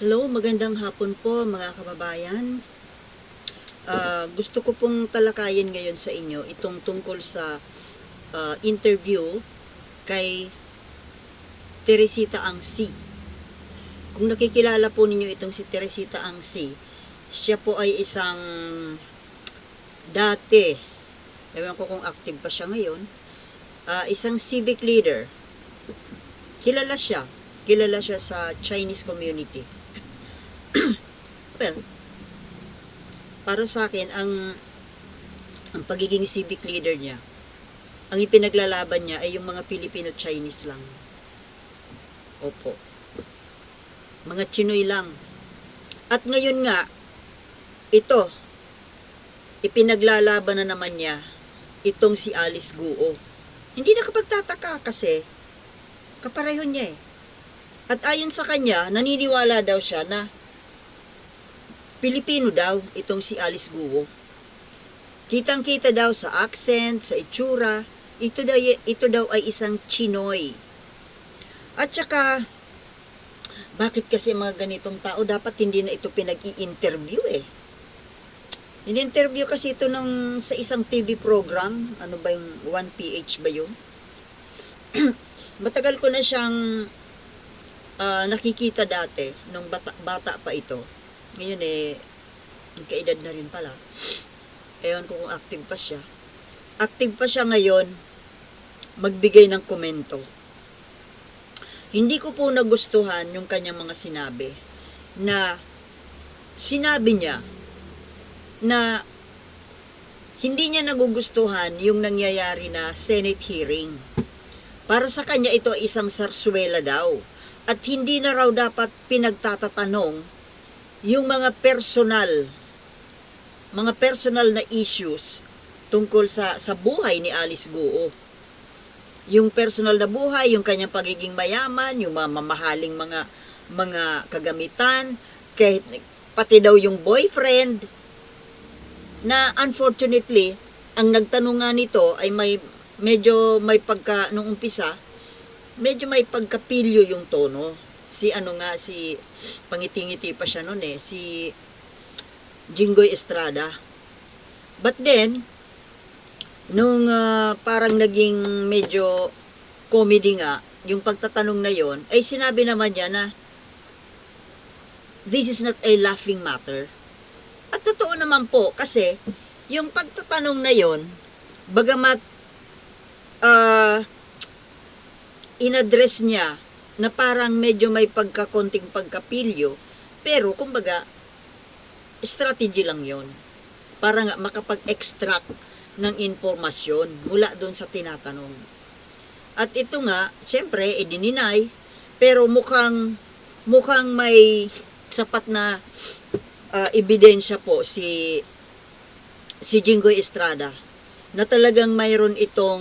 Hello, magandang hapon po mga kababayan. Ah, gusto ko pong talakayin ngayon sa inyo itong tungkol sa ah, interview kay Teresita Angsi. Kung nakikilala po ninyo itong si Teresita Angsi, siya po ay isang dati, ewan ko kung active pa siya ngayon, ah, isang civic leader. Kilala siya. Kilala siya sa Chinese community. Well, para sa akin, ang, ang pagiging civic leader niya, ang ipinaglalaban niya ay yung mga Filipino-Chinese lang. Opo. Mga Chinoy lang. At ngayon nga, ito, ipinaglalaban na naman niya itong si Alice Guo. Hindi nakapagtataka kasi kapareho niya eh. At ayon sa kanya, naniniwala daw siya na Pilipino daw itong si Alice Guo. Kitang-kita daw sa accent, sa itsura, ito daw, ito daw ay isang Chinoy. At saka, bakit kasi mga ganitong tao dapat hindi na ito pinag-i-interview eh. In-interview kasi ito ng, sa isang TV program, ano ba yung 1PH ba yun? Matagal ko na siyang ah, nakikita dati, nung bata, bata pa ito. Ngayon eh, kaedad na rin pala. Ewan ko kung active pa siya. Active pa siya ngayon, magbigay ng komento. Hindi ko po nagustuhan yung kanyang mga sinabi na sinabi niya na hindi niya nagugustuhan yung nangyayari na Senate hearing. Para sa kanya ito isang sarswela daw at hindi na raw dapat pinagtatatanong yung mga personal mga personal na issues tungkol sa sa buhay ni Alice Guo. Yung personal na buhay, yung kanyang pagiging mayaman, yung mga mamahaling mga mga kagamitan, kahit pati daw yung boyfriend na unfortunately ang nagtanong nga nito ay may medyo may pagka nung umpisa medyo may pagkapilyo yung tono si ano nga si pangitingiti pa siya noon eh si Jinggoy Estrada. But then nung ah, parang naging medyo comedy nga yung pagtatanong na yon ay sinabi naman niya na this is not a laughing matter. At totoo naman po kasi yung pagtatanong na yon bagamat ah inaddress niya na parang medyo may pagkakonting pagkapilyo, pero kumbaga, strategy lang yon para nga makapag-extract ng informasyon mula doon sa tinatanong. At ito nga, siyempre, idininay, pero mukhang, mukhang may sapat na ah, ebidensya po si si Jinggoy Estrada na talagang mayroon itong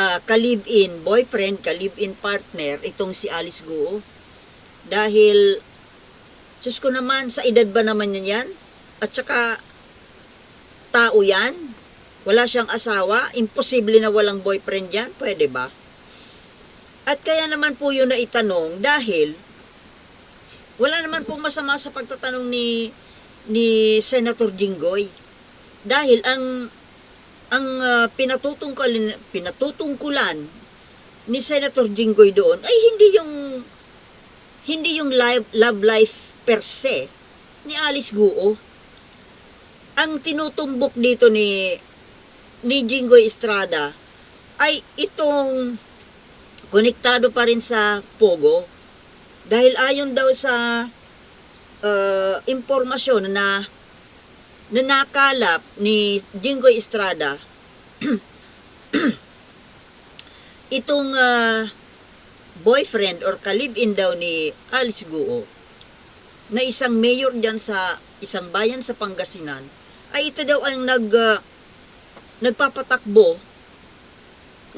ah, ka-live-in boyfriend, ka-live-in partner, itong si Alice Guo. Dahil, Diyos ko naman, sa edad ba naman yan yan? At saka, tao yan? Wala siyang asawa? Imposible na walang boyfriend yan? Pwede ba? At kaya naman po yun na itanong dahil wala naman po masama sa pagtatanong ni ni Senator Jinggoy. Dahil ang ang ah, pinatutungkulan pinatutungkulan ni Senator Jinggoy doon ay hindi yung hindi yung live, love life per se ni Alice Guo. Ang tinutumbok dito ni ni Jinggoy Estrada ay itong konektado pa rin sa Pogo dahil ayon daw sa ah, impormasyon na na nakalap ni Jinggoy Estrada itong ah, boyfriend or kalib-in daw ni Alice Guo na isang mayor dyan sa isang bayan sa Pangasinan ay ito daw ang nag ah, nagpapatakbo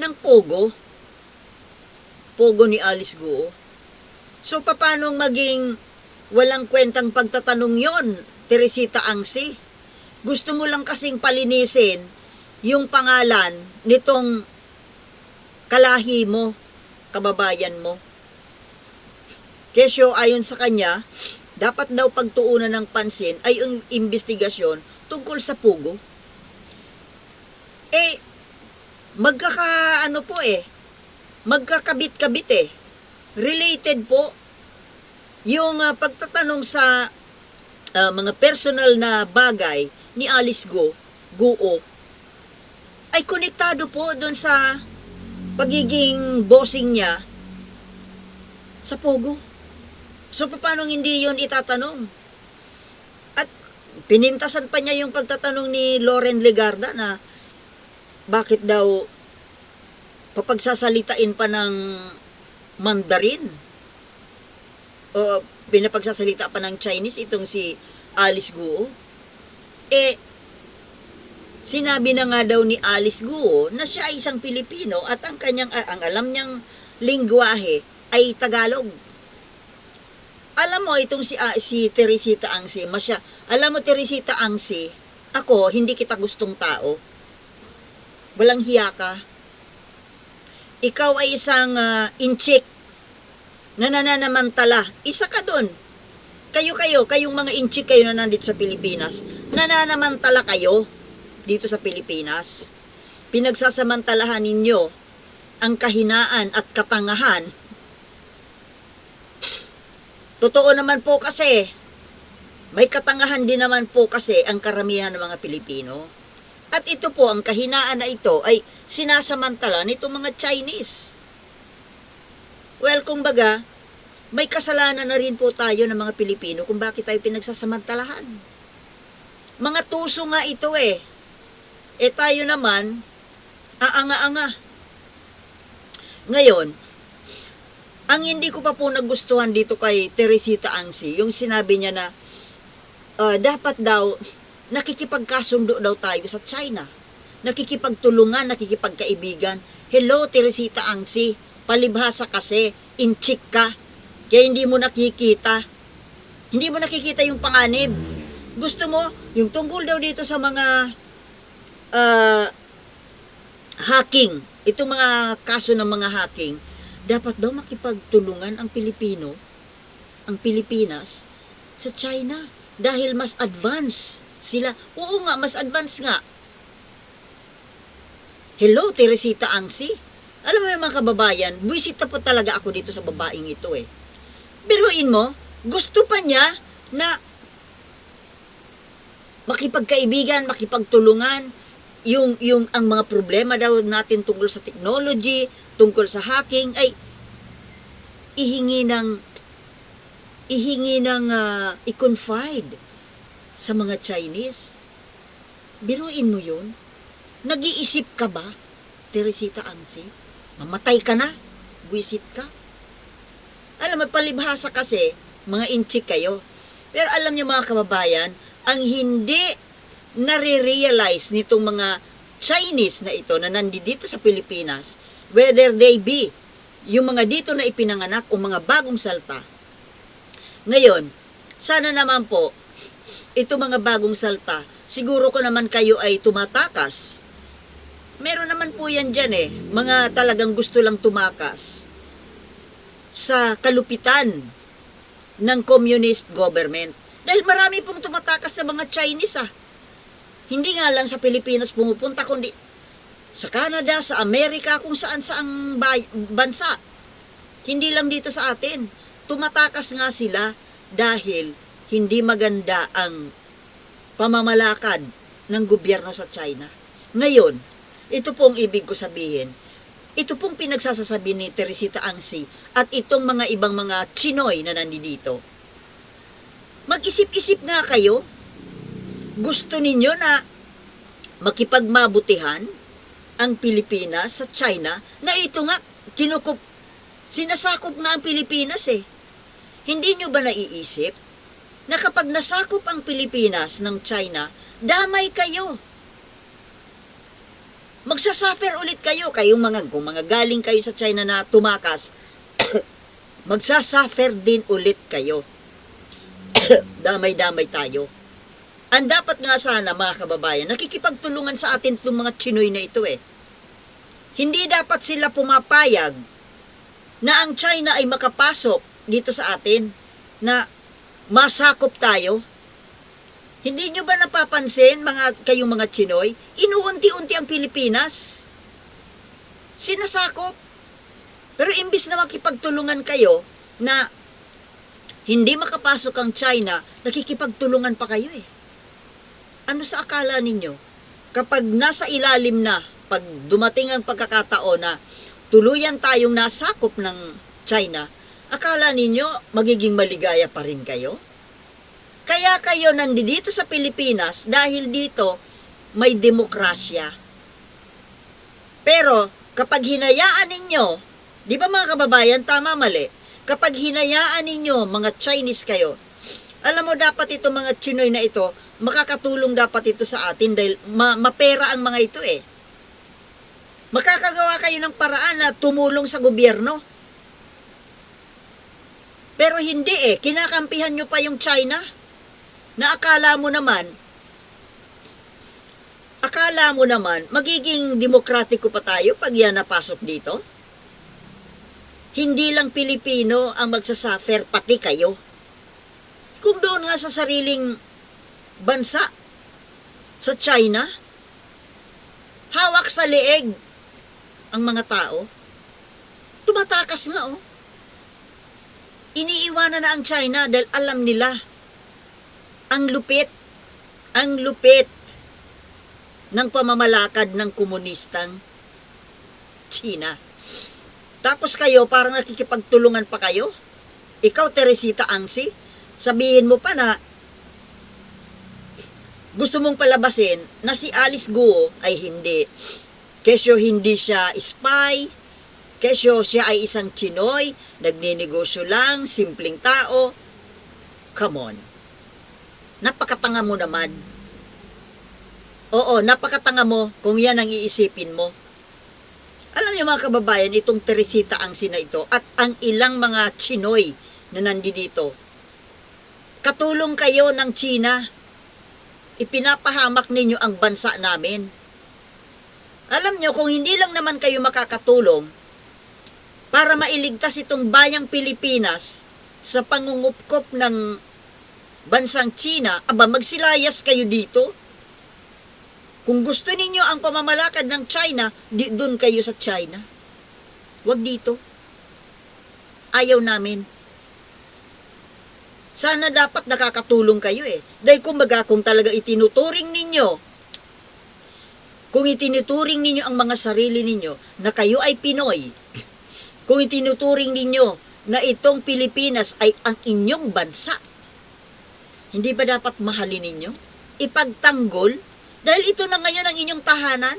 ng pogo pogo ni Alice Guo. So paano maging walang kwentang pagtatanong yon Teresita Angsi gusto mo lang kasing palinisin yung pangalan nitong kalahi mo, kababayan mo. Kesyo ayon sa kanya, dapat daw pagtuunan ng pansin ay yung investigasyon tungkol sa pugo. Eh, magkaka ano po eh, magkakabit-kabit eh. Related po yung ah, pagtatanong sa ah, mga personal na bagay ni Alice Go, Guo, ay konektado po doon sa pagiging bossing niya sa Pogo. So, paano hindi yon itatanong? At pinintasan pa niya yung pagtatanong ni Loren Legarda na bakit daw papagsasalitain pa ng Mandarin o pinapagsasalita pa ng Chinese itong si Alice Guo. Eh, sinabi na nga daw ni Alice Guo na siya ay isang Pilipino at ang kanyang ang alam niyang lingwahe ay Tagalog. Alam mo itong si ah, si Teresita Angsi, masya. Alam mo Teresita Angsi, ako hindi kita gustong tao. Walang hiya ka. Ikaw ay isang ah, inchik na nananamantala. Isa ka doon. Kayo-kayo, kayong mga inchik kayo na nandito sa Pilipinas, nananamantala kayo dito sa Pilipinas. Pinagsasamantalahan ninyo ang kahinaan at katangahan. Totoo naman po kasi, may katangahan din naman po kasi ang karamihan ng mga Pilipino. At ito po, ang kahinaan na ito ay sinasamantala nitong mga Chinese. Well, kumbaga, may kasalanan na rin po tayo ng mga Pilipino kung bakit tayo pinagsasamantalahan. Mga tuso nga ito eh. Eh tayo naman, aanga-anga. Ngayon, ang hindi ko pa po nagustuhan dito kay Teresita Angsi, yung sinabi niya na ah, dapat daw nakikipagkasundo daw tayo sa China. Nakikipagtulungan, nakikipagkaibigan. Hello, Teresita Angsi, palibhasa kasi, inchik ka, kaya hindi mo nakikita. Hindi mo nakikita yung panganib. Gusto mo, yung tungkol daw dito sa mga ah, hacking, itong mga kaso ng mga hacking, dapat daw makipagtulungan ang Pilipino, ang Pilipinas, sa China. Dahil mas advance sila. Oo nga, mas advance nga. Hello, Teresita Angsi. Alam mo yung mga kababayan, buwisit na po talaga ako dito sa babaeng ito eh. Biruin mo, gusto pa niya na makipagkaibigan, makipagtulungan, yung, yung ang mga problema daw natin tungkol sa technology, tungkol sa hacking, ay ihingi ng ihingi ng ah, i-confide sa mga Chinese. Biruin mo yun. Nag-iisip ka ba, Teresita Angsi? Mamatay ka na? Buisit ka? Alam mo, palibhasa kasi, mga inchik kayo. Pero alam niyo mga kababayan, ang hindi nare-realize nitong mga Chinese na ito na nandito sa Pilipinas, whether they be yung mga dito na ipinanganak o mga bagong salta. Ngayon, sana naman po, ito mga bagong salta, siguro ko naman kayo ay tumatakas. Meron naman po yan dyan eh, mga talagang gusto lang tumakas sa kalupitan ng communist government. Dahil marami pong tumatakas na mga Chinese ah. Hindi nga lang sa Pilipinas pumupunta, kundi sa Canada, sa Amerika, kung saan saang bay- bansa. Hindi lang dito sa atin. Tumatakas nga sila dahil hindi maganda ang pamamalakad ng gobyerno sa China. Ngayon, ito pong ibig ko sabihin, ito pong pinagsasasabi ni Teresita Angsi at itong mga ibang mga Chinoy na nandito. Mag-isip-isip nga kayo. Gusto ninyo na makipagmabutihan ang Pilipinas sa China na ito nga kinukup sinasakop nga ang Pilipinas eh. Hindi nyo ba naiisip na kapag nasakop ang Pilipinas ng China, damay kayo. Magsasuffer ulit kayo, kayong mga, kung mga galing kayo sa China na tumakas, magsasuffer din ulit kayo. Damay-damay tayo. Ang dapat nga sana mga kababayan, nakikipagtulungan sa atin itong mga Chinoy na ito eh. Hindi dapat sila pumapayag na ang China ay makapasok dito sa atin na masakop tayo. Hindi nyo ba napapansin, mga, kayong mga Chinoy, inuunti-unti ang Pilipinas? Sinasakop. Pero imbis na makipagtulungan kayo na hindi makapasok ang China, nakikipagtulungan pa kayo eh. Ano sa akala ninyo? Kapag nasa ilalim na, pag dumating ang pagkakataon na tuluyan tayong nasakop ng China, akala ninyo magiging maligaya pa rin kayo? Kaya kayo nandito sa Pilipinas dahil dito may demokrasya. Pero kapag hinayaan ninyo, di ba mga kababayan, tama mali, kapag hinayaan ninyo mga Chinese kayo, alam mo dapat ito mga Chinoy na ito, makakatulong dapat ito sa atin dahil ma- mapera ang mga ito eh. Makakagawa kayo ng paraan na tumulong sa gobyerno. Pero hindi eh, kinakampihan nyo pa yung China na akala mo naman, akala mo naman, magiging demokratiko pa tayo pag yan napasok dito? Hindi lang Pilipino ang magsasuffer, pati kayo. Kung doon nga sa sariling bansa, sa China, hawak sa leeg ang mga tao, tumatakas nga oh. Iniiwanan na ang China dahil alam nila ang lupit, ang lupit ng pamamalakad ng komunistang China. Tapos kayo, parang nakikipagtulungan pa kayo. Ikaw, Teresita Angsi, sabihin mo pa na gusto mong palabasin na si Alice Guo ay hindi. Kesyo hindi siya spy, kesyo siya ay isang Chinoy, nagninegosyo lang, simpleng tao. Come on. Napakatanga mo naman. Oo, napakatanga mo kung yan ang iisipin mo. Alam niyo mga kababayan, itong Teresita ang sina ito at ang ilang mga Chinoy na nandito. Katulong kayo ng China. Ipinapahamak ninyo ang bansa namin. Alam niyo, kung hindi lang naman kayo makakatulong para mailigtas itong bayang Pilipinas sa pangungupkop ng bansang China, aba magsilayas kayo dito. Kung gusto ninyo ang pamamalakad ng China, di doon kayo sa China. Huwag dito. Ayaw namin. Sana dapat nakakatulong kayo eh. Dahil kumbaga kung talaga itinuturing ninyo, kung itinuturing ninyo ang mga sarili ninyo na kayo ay Pinoy, kung itinuturing ninyo na itong Pilipinas ay ang inyong bansa, hindi ba dapat mahalin ninyo? Ipagtanggol? Dahil ito na ngayon ang inyong tahanan?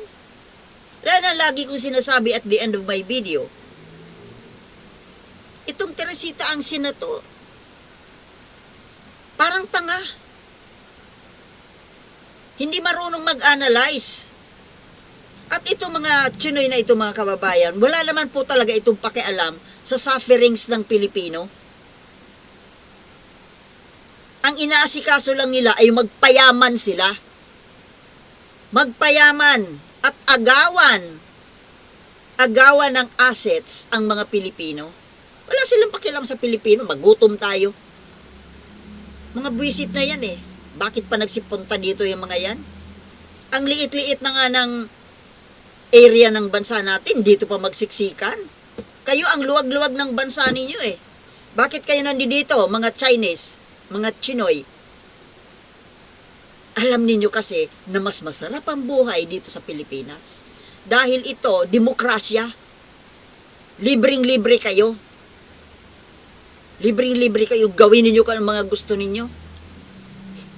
Kaya na lagi kong sinasabi at the end of my video, itong Teresita ang sinato, parang tanga. Hindi marunong mag-analyze. At ito mga Chinoy na ito mga kababayan, wala naman po talaga itong pakialam sa sufferings ng Pilipino. Ang inaasikaso lang nila ay magpayaman sila. Magpayaman at agawan. Agawan ng assets ang mga Pilipino. Wala silang pakialam sa Pilipino, magutom tayo. Mga buwisit na yan eh. Bakit pa nagsipunta dito yung mga yan? Ang liit-liit na nga ng area ng bansa natin, dito pa magsiksikan. Kayo ang luwag-luwag ng bansa ninyo eh. Bakit kayo nandito, mga Chinese, mga Chinoy? Alam ninyo kasi na mas masarap ang buhay dito sa Pilipinas. Dahil ito, demokrasya. Libreng-libre kayo. Libreng-libre kayo. Gawin ninyo kung mga gusto ninyo.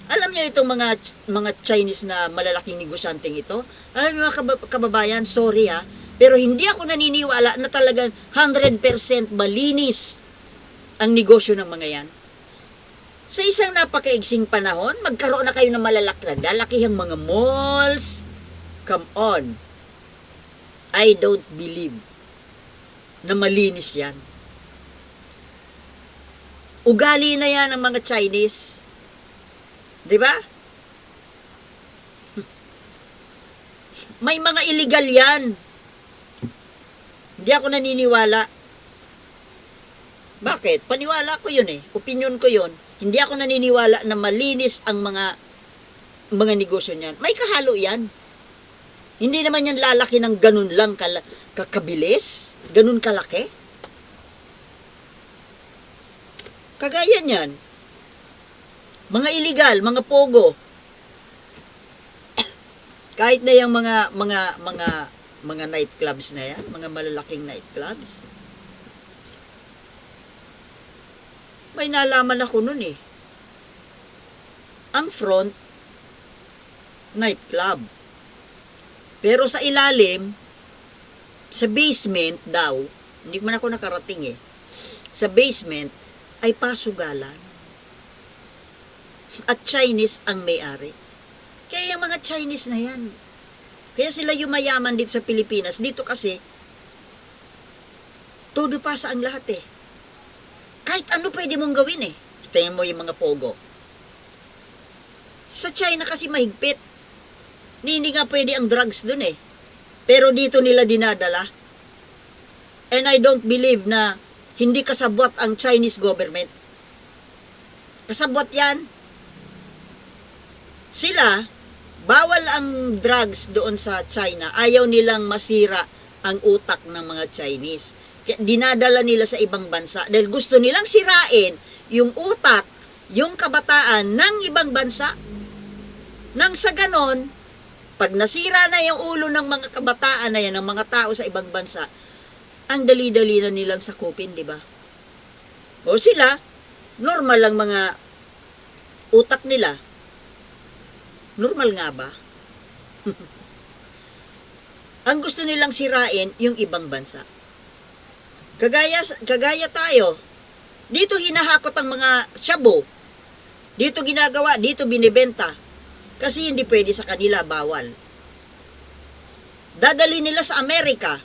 Alam niyo itong mga mga Chinese na malalaking negosyanteng ito? Alam niyo mga kab- kababayan, sorry ha, pero hindi ako naniniwala na talagang 100% malinis ang negosyo ng mga yan. Sa isang napakaigsing panahon, magkaroon na kayo ng malalaki, lalakihang mga malls. Come on. I don't believe na malinis yan. Ugali na yan ng mga Chinese. Di ba? May mga illegal yan. Hindi ako naniniwala. Bakit? Paniwala ko yun eh. Opinion ko yun. Hindi ako naniniwala na malinis ang mga mga negosyo niyan. May kahalo yan. Hindi naman yan lalaki ng ganun lang kala, kakabilis. Ganun kalaki. Kagaya niyan. Mga illegal, mga pogo. Kahit na yung mga mga mga mga nightclubs na yan, mga malalaking nightclubs. May nalaman ako nun eh. Ang front, nightclub. Pero sa ilalim, sa basement daw, hindi man ako nakarating eh, sa basement ay pasugalan. At Chinese ang may-ari. Kaya yung mga Chinese na yan, kaya sila yumayaman dito sa Pilipinas. Dito kasi, todo pasa ang lahat eh. Kahit ano pwede mong gawin eh. Tingnan mo yung mga pogo. Sa China kasi mahigpit. Hindi, hindi nga pwede ang drugs dun eh. Pero dito nila dinadala. And I don't believe na hindi kasabot ang Chinese government. Kasabot yan. Sila, bawal ang drugs doon sa China. Ayaw nilang masira ang utak ng mga Chinese. Dinadala nila sa ibang bansa dahil gusto nilang sirain yung utak, yung kabataan ng ibang bansa. Nang sa ganon, pag nasira na yung ulo ng mga kabataan na yan, ng mga tao sa ibang bansa, ang dali-dali na nilang sakupin, di ba? O sila, normal lang mga utak nila. Normal nga ba? ang gusto nilang sirain yung ibang bansa. Kagaya, kagaya tayo, dito hinahakot ang mga shabu. Dito ginagawa, dito binibenta. Kasi hindi pwede sa kanila, bawal. Dadali nila sa Amerika.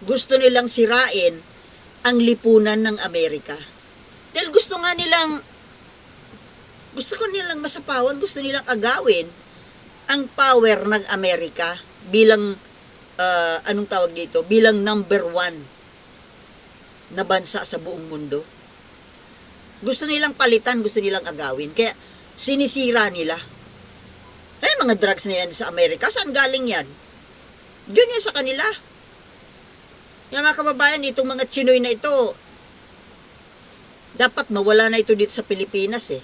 Gusto nilang sirain ang lipunan ng Amerika. Dahil gusto nga nilang, gusto ko nilang masapawan, gusto nilang agawin ang power ng Amerika bilang, uh, anong tawag dito, bilang number one na bansa sa buong mundo. Gusto nilang palitan, gusto nilang agawin. Kaya sinisira nila. Eh, mga drugs na yan sa Amerika, saan galing yan? Diyan yan sa kanila. Yung mga kababayan, itong mga Chinoy na ito, dapat mawala na ito dito sa Pilipinas eh.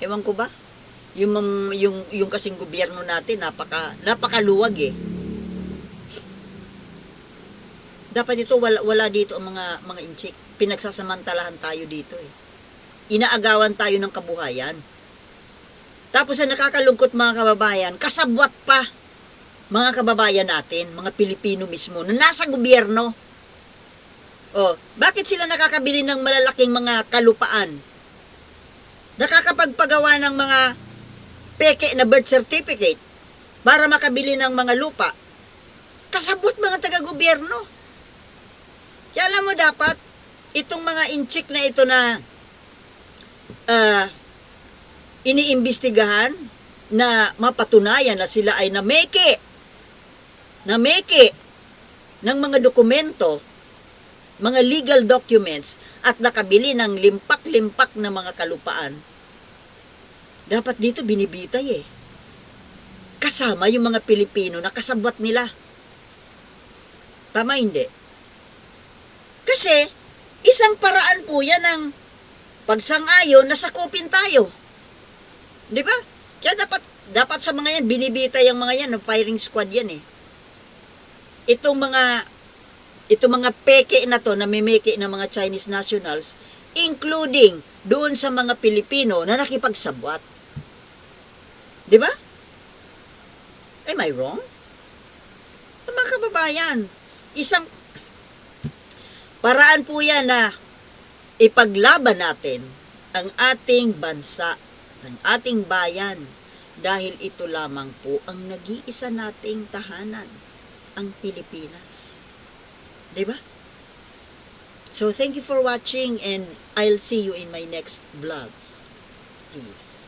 Ewan ko ba? Yung, yung, yung kasing gobyerno natin, napaka, napakaluwag eh. Dapat ito, wala, wala dito ang mga, mga inchik. Pinagsasamantalahan tayo dito eh. Inaagawan tayo ng kabuhayan. Tapos ang nakakalungkot mga kababayan, kasabwat pa mga kababayan natin, mga Pilipino mismo, na nasa gobyerno. Oh, bakit sila nakakabili ng malalaking mga kalupaan? Nakakapagpagawa ng mga peke na birth certificate para makabili ng mga lupa. Kasabot mga taga-gobyerno. Kaya alam mo dapat, itong mga inchik na ito na ah, iniimbestigahan na mapatunayan na sila ay nameke, nameke ng mga dokumento, mga legal documents at nakabili ng limpak-limpak na mga kalupaan. Dapat dito binibitay eh. Kasama yung mga Pilipino na kasabwat nila. Tama hindi? Kasi, isang paraan po yan ng pagsang-ayon na sakupin tayo. Di ba? Kaya dapat, dapat sa mga yan, binibita yung mga yan, ng firing squad yan eh. Itong mga, itong mga peke na to, na mimeke ng mga Chinese nationals, including doon sa mga Pilipino na nakipagsabwat. Di ba? Am I wrong? Mga kababayan, isang paraan po yan na ipaglaban natin ang ating bansa, ang ating bayan, dahil ito lamang po ang nag-iisa nating tahanan, ang Pilipinas. ba? So, thank you for watching and I'll see you in my next vlogs. Peace.